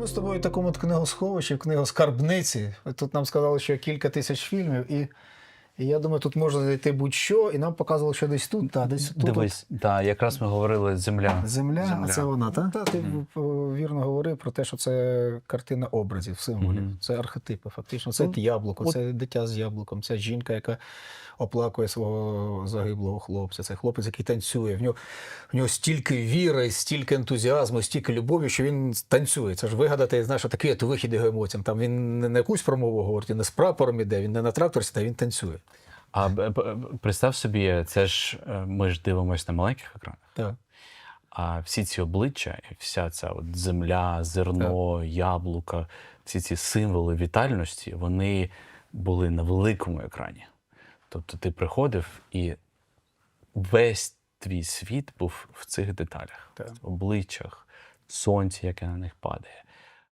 Ми з тобою в такому книгосховищі, в книгоскарбниці. Тут нам сказали, що кілька тисяч фільмів, і, і я думаю, тут можна знайти будь-що, і нам показували, що десь тут, та, десь тут. Дивись, да, якраз ми говорили земля. Земля, Земля. а це вона, так? Та, ти Мгм. е, вірно говорив про те, що це картина образів, символів. Мгм. Це архетипи, фактично. Це Ну, яблуко, от- це дитя з яблуком, це жінка, яка оплакує свого загиблого хлопця. Це хлопець, який танцює. В нього, в нього стільки віри, стільки ентузіазму, стільки любові, що він танцює. Це ж вигадати, знаєш, такий от вихід його емоціям. Там він не на якусь промову говорить, не з прапором іде, він не на тракторі, та він танцює. А представ собі, це ж е, ми ж дивимося на маленьких екранах. Так. А всі ці обличчя, вся ця от земля, зерно, яблука, всі ці символи вітальності, вони були на великому екрані. Тобто ти приходив і весь твій світ був в цих деталях, Так. в обличчях, сонці, яке на них падає,